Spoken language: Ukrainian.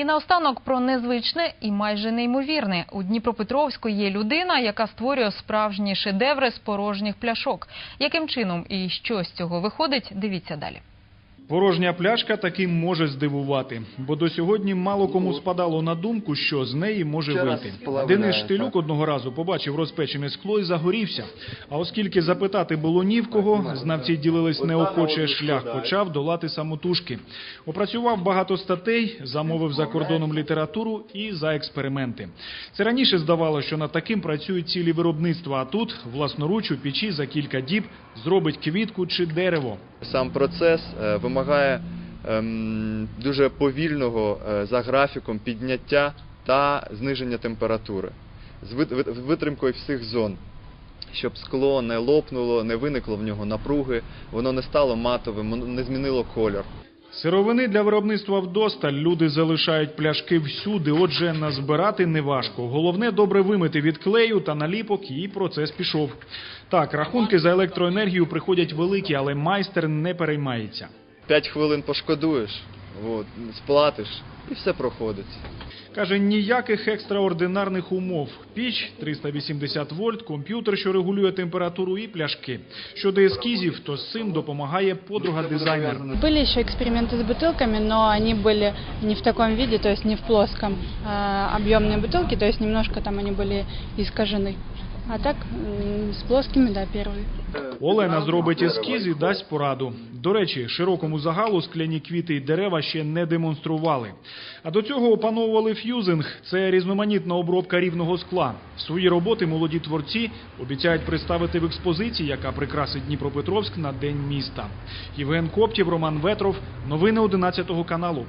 І наостанок про незвичне і майже неймовірне. У Дніпропетровську є людина, яка створює справжні шедеври з порожніх пляшок. Яким чином і що з цього виходить, дивіться далі. Порожня пляшка таки може здивувати, бо до сьогодні мало кому спадало на думку, що з неї може вийти. Денис Штилюк одного разу побачив розпечене скло і загорівся. А оскільки запитати було ні в кого, знавці ділились неохоче шлях, почав долати самотужки. Опрацював багато статей, замовив за кордоном літературу і за експерименти. Це раніше здавалося, що над таким працюють цілі виробництва, а тут власноруч у печі за кілька діб зробить квітку чи дерево. Сам процес е, вимагає ем, дуже повільного е, за графіком підняття та зниження температури з вит- вит- витримкою всіх зон. Щоб скло не лопнуло, не виникло в нього напруги, воно не стало матовим, не змінило колір. Сировини для виробництва вдосталь. Люди залишають пляшки всюди, отже, назбирати неважко. Головне добре вимити від клею та наліпок, і процес пішов. Так, рахунки за електроенергію приходять великі, але майстер не переймається. П'ять хвилин пошкодуєш, от, сплатиш і все проходить. Каже, ніяких екстраординарних умов. Піч 380 вольт, комп'ютер, що регулює температуру, і пляшки. Щодо ескізів, то з цим допомагає подруга-дизайнер. Были еще эксперименты с бутылками, но они были не в таком виде, то есть не в плоском. а объемные бутылки, то есть немножко там они были искажены. А так с плоскими, да, первые. Олена зробить ескіз і дасть пораду. До речі, широкому загалу скляні квіти і дерева ще не демонстрували. А до цього опановували ф'юзинг. Це різноманітна обробка рівного скла. Свої роботи молоді творці обіцяють представити в експозиції, яка прикрасить Дніпропетровськ на День міста. Євген Коптів, Роман Ветров. Новини 11 каналу.